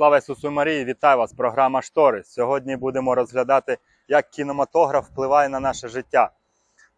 Слава Ісусу Марії, вітаю вас! Програма Штори. Сьогодні будемо розглядати, як кінематограф впливає на наше життя.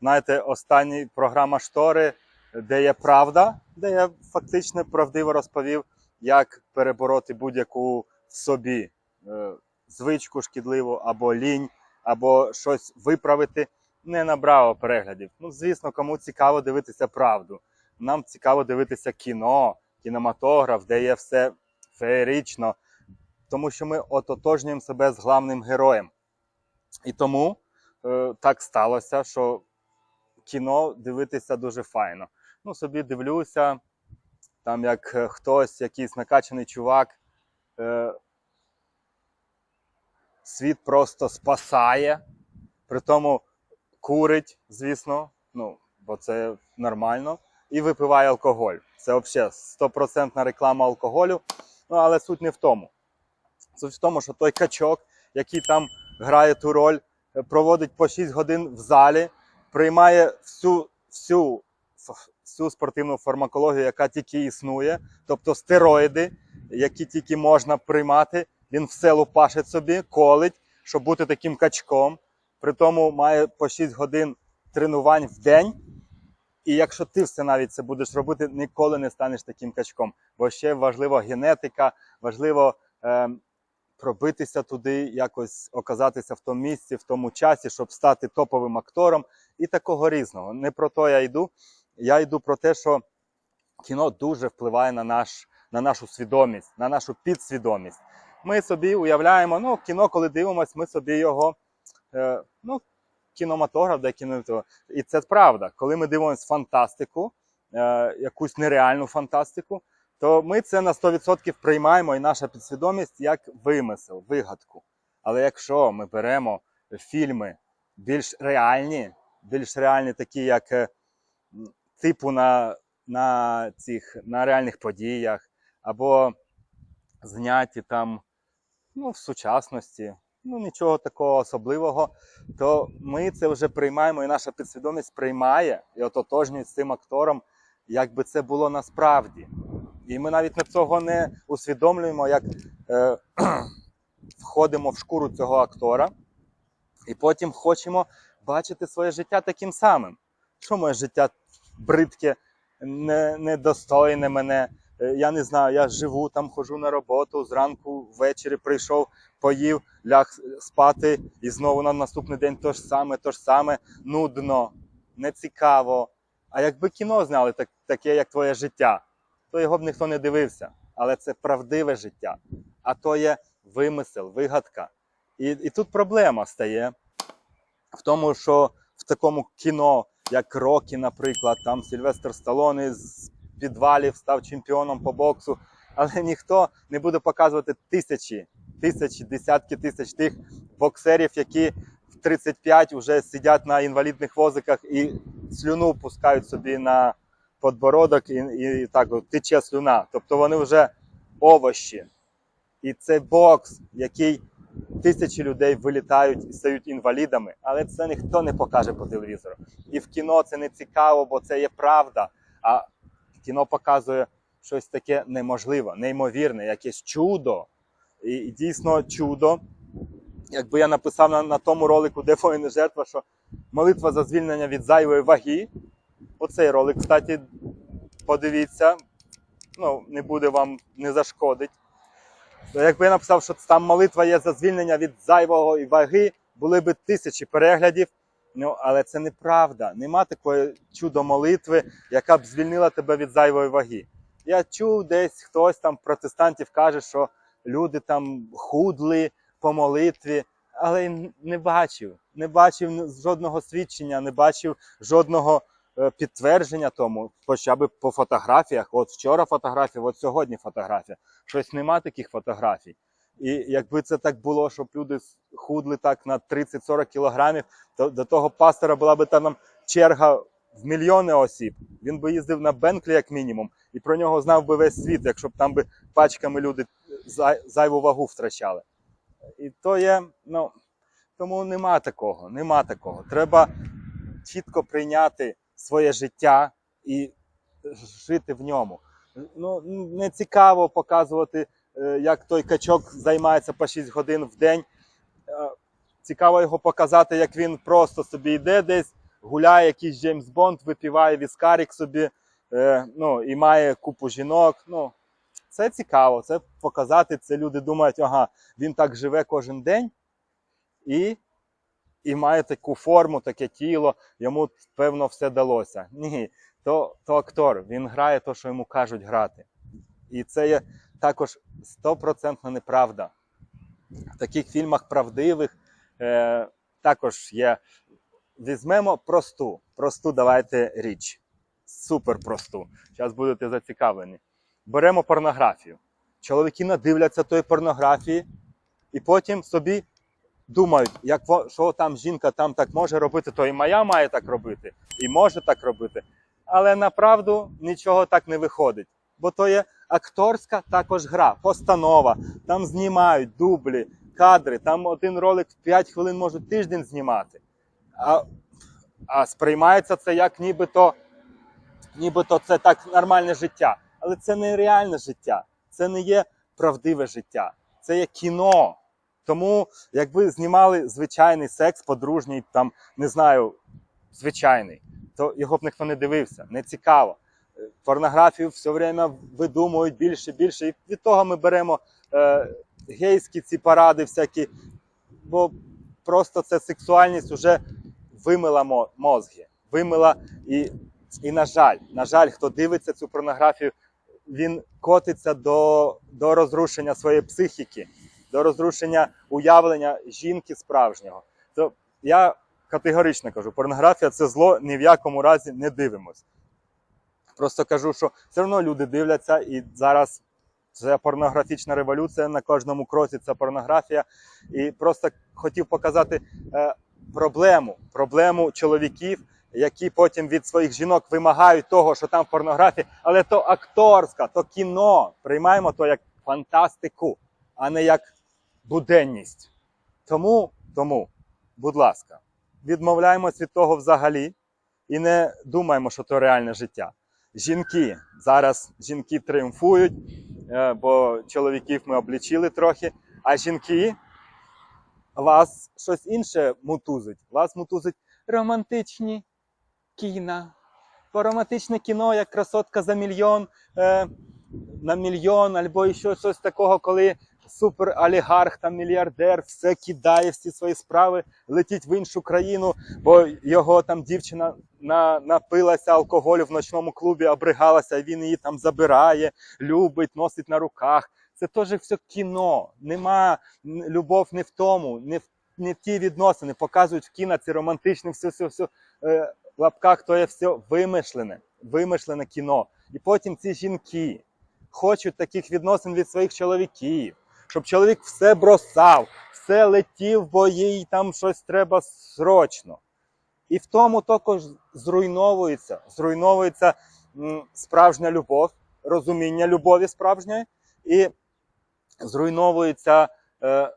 Знаєте, останній програма Штори, де є правда, де я фактично правдиво розповів, як перебороти будь-яку в собі е, звичку шкідливу або лінь, або щось виправити. Не набрало переглядів. Ну, звісно, кому цікаво дивитися правду. Нам цікаво дивитися кіно, кінематограф, де є все феєрично, тому що ми ототожнюємо себе з главним героєм. І тому е, так сталося, що кіно дивитися дуже файно. Ну, собі дивлюся, там як е, хтось, якийсь накачаний чувак, е, світ просто спасає, при тому курить, звісно, ну, бо це нормально, і випиває алкоголь. Це взагалі стопроцентна реклама алкоголю. Ну, але суть не в тому. Суть в тому, що той качок, який там грає ту роль, е, проводить по 6 годин в залі, приймає всю, всю, всю спортивну фармакологію, яка тільки існує, тобто стероїди, які тільки можна приймати. Він все лупашить собі, колить, щоб бути таким качком. При тому має по 6 годин тренувань в день. І якщо ти все навіть це будеш робити, ніколи не станеш таким качком. Бо ще важлива генетика, важливо е, пробитися туди, якось оказатися в тому місці, в тому часі, щоб стати топовим актором і такого різного. Не про то я йду. Я йду про те, що кіно дуже впливає на, наш, на нашу свідомість, на нашу підсвідомість. Ми собі уявляємо, ну, кіно, коли дивимося, ми собі його. Е, ну, кінематограф, де кіно. І це правда. Коли ми дивимося фантастику, е, якусь нереальну фантастику, то ми це на 100% приймаємо і наша підсвідомість як вимисел, вигадку. Але якщо ми беремо фільми більш реальні, більш реальні, такі, як е, типу на, на, цих, на реальних подіях, або зняті там ну, в сучасності, ну нічого такого особливого, то ми це вже приймаємо, і наша підсвідомість приймає і ототожнює з цим актором, як би це було насправді. І ми навіть на цього не усвідомлюємо, як е, входимо в шкуру цього актора, і потім хочемо бачити своє життя таким самим. Що моє життя бридке, не, недостойне мене. Е, Я не знаю, я живу там, ходжу на роботу, зранку ввечері прийшов, поїв, ляг спати, і знову на наступний день то ж саме, то ж саме, нудно, нецікаво. А якби кіно зняли так, таке, як твоє життя, то його б ніхто не дивився. Але це правдиве життя. А то є вимисел, вигадка. І, і тут проблема стає в тому, що в такому кіно, як Рокі, наприклад, там Сільвестр Сталоне з підвалів став чемпіоном по боксу, але ніхто не буде показувати тисячі, тисячі, десятки тисяч тих боксерів, які в 35 вже сидять на інвалідних возиках і слюну пускають собі на подбородок, і, і так от, тече слюна. Тобто вони вже овощі. І це бокс, який тисячі людей вилітають і стають інвалідами, але це ніхто не покаже по телевізору. І в кіно це не цікаво, бо це є правда. А кіно показує щось таке неможливе, неймовірне, якесь чудо. І, і дійсно чудо. Якби я написав на, на тому ролику, де воїн жертва, що молитва за звільнення від зайвої ваги. Оцей ролик, кстати, подивіться. Ну, не буде вам не зашкодить. Якби я написав, що там молитва є за звільнення від зайвого ваги, були б тисячі переглядів. Ну, але це неправда. Нема такої чудо молитви, яка б звільнила тебе від зайвої ваги. Я чув десь хтось там протестантів каже, що люди там худли, по молитві, але не бачив. Не бачив жодного свідчення, не бачив жодного підтвердження тому, хоча б по фотографіях. От вчора фотографія, от сьогодні фотографія. Щось нема таких фотографій. І якби це так було, щоб люди худли так на 30-40 кілограмів, то до того пастора була би там черга в мільйони осіб. Він би їздив на Бенклі як мінімум, і про нього знав би весь світ, якщо б там би пачками люди зайву вагу втрачали. І то є, ну тому нема такого, нема такого. Треба чітко прийняти своє життя і жити в ньому. Ну, не цікаво показувати, е, як той качок займається по 6 годин в день. Е, Цікаво його показати, як він просто собі йде десь, гуляє якийсь Джеймс Бонд, випіває віскарік собі, е, ну, і має купу жінок. Ну, це цікаво, це показати. Це люди думають, ага, він так живе кожен день і, і має таку форму, таке тіло, йому певно все далося. Ні, то, то актор, він грає те, що йому кажуть грати. І це є також стопроцентна неправда. В таких фільмах правдивих е, також є. Візьмемо просту, просту давайте річ. Супер просту. Зараз будете зацікавлені. Беремо порнографію. Чоловіки надивляться тої порнографії, і потім собі думають, як що там жінка там так може робити, то і моя має так робити, і може так робити. Але направду нічого так не виходить. Бо то є акторська також гра, постанова. Там знімають дублі, кадри, там один ролик в 5 хвилин можуть тиждень знімати. А, а сприймається це як нібито, нібито це так нормальне життя. Але це не реальне життя, це не є правдиве життя, це є кіно. Тому, якби знімали звичайний секс, подружній, там, не знаю, звичайний, то його б ніхто не дивився, не цікаво. Е, Порнографію все время видумують більше, більше. І від того ми беремо е, гейські ці паради всякі, бо просто це сексуальність вже вимила мозги, вимила і, і на жаль, на жаль, хто дивиться цю порнографію, він котиться до, до розрушення своєї психіки, до розрушення уявлення жінки справжнього. То я категорично кажу, порнографія це зло, ні в якому разі не дивимось. Просто кажу, що все одно люди дивляться, і зараз це порнографічна революція на кожному кроці. Це порнографія. І просто хотів показати е, проблему, проблему чоловіків, які потім від своїх жінок вимагають того, що там в порнографії, але то акторська, то кіно. Приймаємо то як фантастику, а не як буденність. Тому, тому, будь ласка, відмовляємось від того взагалі і не думаємо, що то реальне життя. Жінки зараз жінки тріумфують, е, бо чоловіків ми облічили трохи, а жінки вас щось інше мутузить. Вас мутузить романтичні кіна. Бо романтичне кіно, як красотка за мільйон е, на мільйон, або ще щось такого, коли супер олігарх, там мільярдер, все кидає, всі свої справи, летить в іншу країну, бо його там дівчина на, напилася алкоголю в ночному клубі, обригалася, він її там забирає, любить, носить на руках. Це теж все кіно. Нема любов не в тому, не в, не в ті відносини. Показують в кіно ці романтичні, все, все, все е, лапках, то є все вимишлене, вимишлене кіно. І потім ці жінки хочуть таких відносин від своїх чоловіків, щоб чоловік все бросав, все летів, бо їй там щось треба срочно. І в тому також зруйновується, зруйновується справжня любов, розуміння любові справжньої, і зруйновується, е,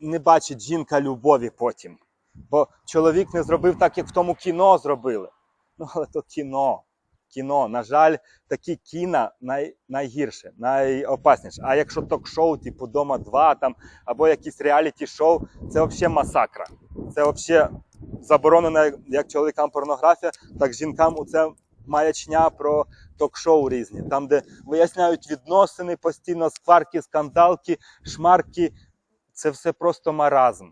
не бачить жінка любові потім. Бо чоловік не зробив так, як в тому кіно зробили. Ну, але то кіно. Кіно, на жаль, такі кіна най, найгірше, найопасніше. А якщо ток-шоу, типу Дома 2 там, або якісь реаліті-шоу, це взагалі масакра. Це взагалі заборонена як чоловікам порнографія, так жінкам це маячня про ток-шоу різні, там, де виясняють відносини, постійно скварки, скандалки, шмарки. Це все просто маразм.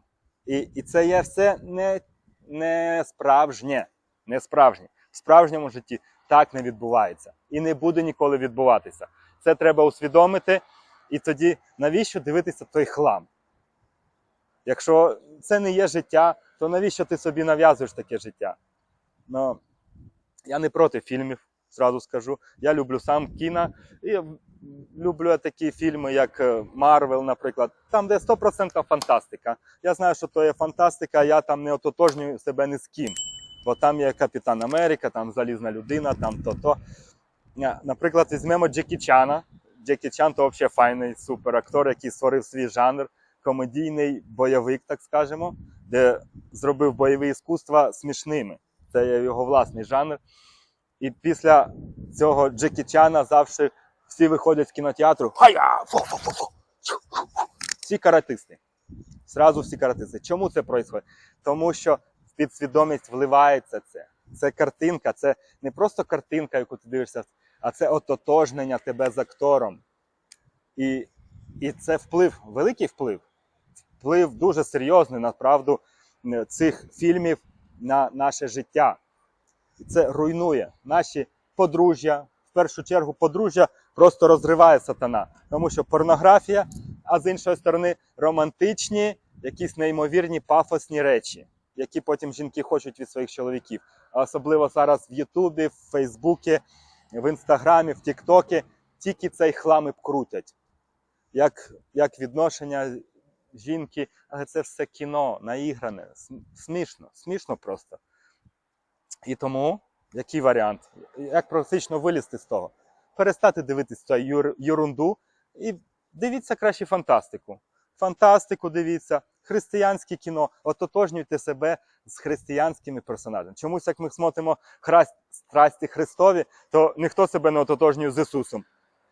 І, і це є все не, не справжнє. Не справжнє. В справжньому житті так не відбувається і не буде ніколи відбуватися. Це треба усвідомити. І тоді навіщо дивитися той хлам? Якщо це не є життя, то навіщо ти собі нав'язуєш таке життя? Ну, я не проти фільмів, зразу скажу. Я люблю сам кіно і люблю такі фільми, як Марвел, наприклад, там, де 100% фантастика. Я знаю, що то є фантастика, я там не ототожнюю себе ні з ким. Бо там є Капітан Америка, там залізна людина, там то-то. Наприклад, візьмемо Джекі Чана. Джекі Чан то взагалі файний суперактор, який створив свій жанр, комедійний бойовик, так скажемо, де зробив бойові іскусства смішними. Це є його власний жанр. І після цього Джекі Чана завжди всі виходять з кінотеатру. Всі каратисти. Зразу всі каратисти. Чому це відбувається? Тому що підсвідомість вливається це. Це картинка, це не просто картинка, яку ти дивишся, а це ототожнення тебе з актором. І, і це вплив, великий вплив. Вплив дуже серйозний, направду, е, цих фільмів на наше життя. І це руйнує наші подружжя. В першу чергу, подружжя просто розриває сатана. Тому що порнографія, а з іншої сторони, романтичні, якісь неймовірні пафосні речі, які потім жінки хочуть від своїх чоловіків. А особливо зараз в Ютубі, в Фейсбуці, в Інстаграмі, в Тіктокі тільки цей хлам і крутять. Як, як відношення жінки, але це все кіно, наігране, смішно, смішно просто. І тому, який варіант? Як практично вилізти з того? Перестати дивитися цю юр, юрунду і дивіться краще фантастику. Фантастику дивіться, християнське кіно, ототожнюйте себе з християнськими персонажами. Чомусь, як ми смотримо страсті Христові, то ніхто себе не ототожнює з Ісусом.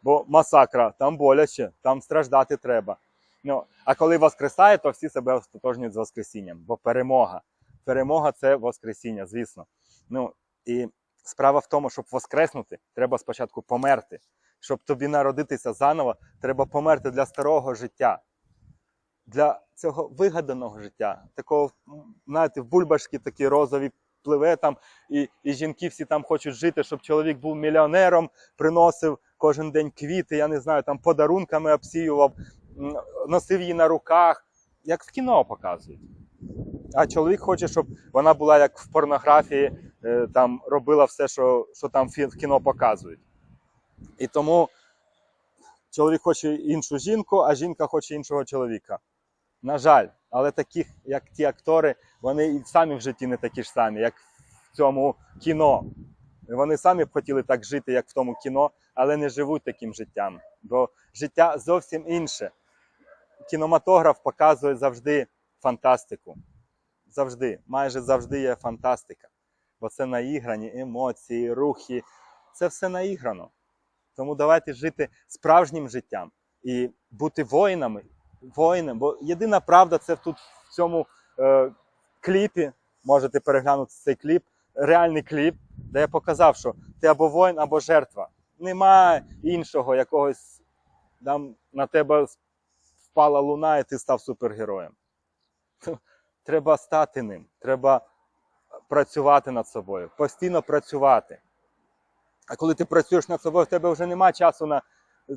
Бо масакра, там боляче, там страждати треба. Ну, а коли воскресає, то всі себе ототожнюють з Воскресінням, бо перемога. Перемога це Воскресіння, звісно. Ну і справа в тому, щоб воскреснути, треба спочатку померти. Щоб тобі народитися заново, треба померти для старого життя, для цього вигаданого життя. Такого, знаєте, в бульбашки такі розові пливе там, і, і жінки всі там хочуть жити, щоб чоловік був мільйонером, приносив кожен день квіти, я не знаю, там подарунками обсіював, носив її на руках, як в кіно показують. А чоловік хоче, щоб вона була як в порнографії, е, там робила все, що, що там в кіно показують. І тому чоловік хоче іншу жінку, а жінка хоче іншого чоловіка. На жаль, але таких, як ті актори, вони і самі в житті не такі ж самі, як в цьому кіно. Вони самі б хотіли так жити, як в тому кіно, але не живуть таким життям. Бо життя зовсім інше. Кінематограф показує завжди фантастику. Завжди, майже завжди є фантастика. Бо це наіграні емоції, рухи. Це все наіграно. Тому давайте жити справжнім життям і бути воїнами. Воїнам. Бо єдина правда це тут в цьому е, кліпі. Можете переглянути цей кліп, реальний кліп, де я показав, що ти або воїн, або жертва. Немає іншого якогось там на тебе впала луна, і ти став супергероєм. Треба стати ним, треба працювати над собою, постійно працювати. А коли ти працюєш над собою, в тебе вже немає часу на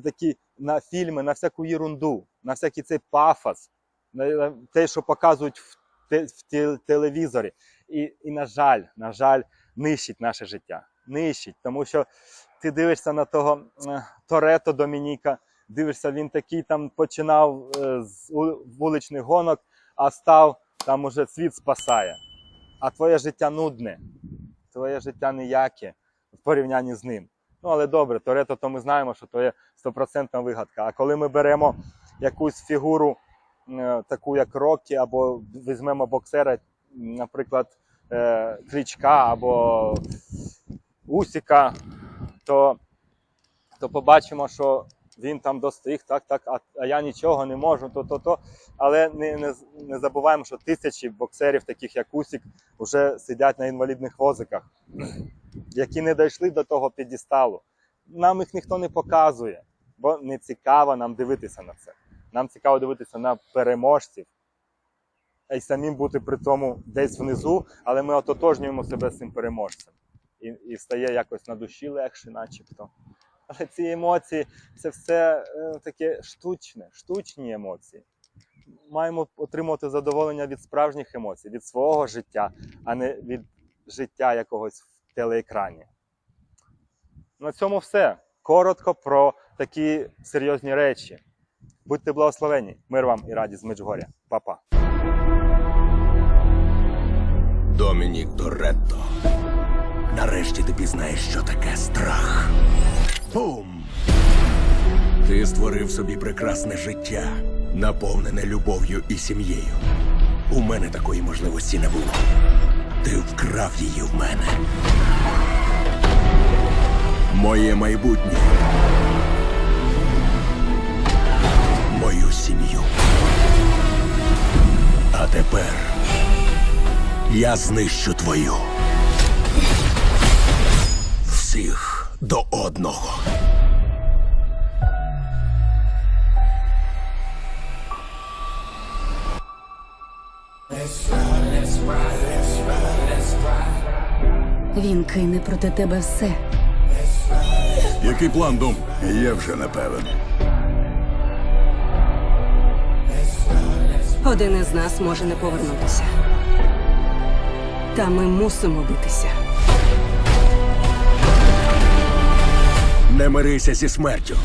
такі на фільми, на всяку єрунду, на всякий цей пафос, на те, що показують в, те, в телевізорі. І, і, на жаль, на жаль, нищить наше життя. Нищить, тому що ти дивишся на того е, Торетто Домініка, дивишся, він такий там починав е, з вуличних гонок, а став там уже світ спасає. А твоє життя нудне, твоє життя ніяке в порівнянні з ним. Ну, але добре, Торетто, то ми знаємо, що то є стопроцентна вигадка. А коли ми беремо якусь фігуру, е, таку як Рокі, або візьмемо боксера, наприклад, е, Кличка або Усіка, то, то побачимо, що він там достиг, так, так, а, а я нічого не можу, то, то, то. Але не, не, не забуваємо, що тисячі боксерів, таких як Усік, вже сидять на інвалідних возиках, які не дійшли до того підісталу. Нам їх ніхто не показує, бо не цікаво нам дивитися на це. Нам цікаво дивитися на переможців, й самим бути при тому десь внизу, але ми ототожнюємо себе з цим переможцем. І, і стає якось на душі легше, начебто. Але ці емоції це все е, таке штучне, штучні емоції. маємо отримувати задоволення від справжніх емоцій, від свого життя, а не від життя якогось в телеекрані. На цьому все. Коротко про такі серйозні речі. Будьте благословені. Мир вам і радість Меджгоря. Па-па. Домінік Торетто. Нарешті ти пізнаєш, що таке страх. Бум! Ти створив собі прекрасне життя, наповнене любов'ю і сім'єю. У мене такої можливості не було. Ти вкрав її в мене. Моє майбутнє. Мою сім'ю. А тепер я знищу твою. Всіх до одного. Він кине проти тебе все. Який план, Дум? Я вже не певен. Один із нас може не повернутися. Та ми мусимо битися. Не мирися зі смертю,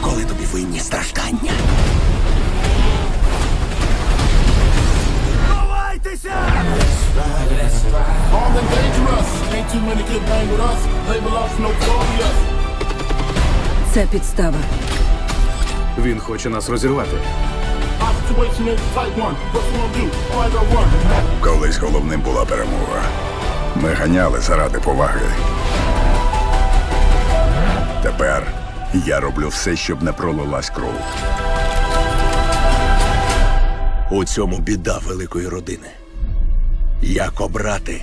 коли тобі винні страждання. Ховайтеся! Armed and dangerous. Ain't too many can bang with us. Label us notorious. Це підстава. Він хоче нас розірвати. Колись головним була перемога. Ми ганяли заради поваги. Тепер я роблю все, щоб не пролилась кров. У цьому біда великої родини. Як обрати,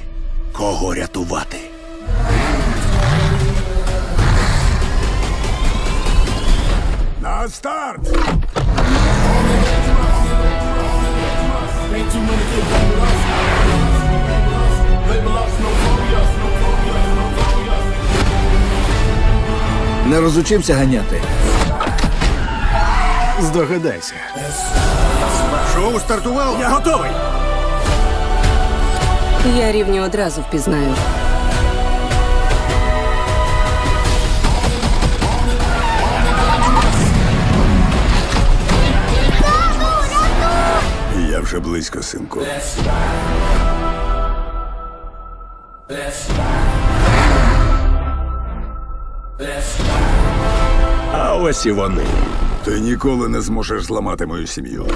кого рятувати? На старт! Ain't too many. Не розучився ганяти. Здогадайся. Шоу стартувало! Я готовий! Я рівні одразу впізнаю. Близько, синку. А ось і вони. Ти ніколи не зможеш зламати мою сім'ю.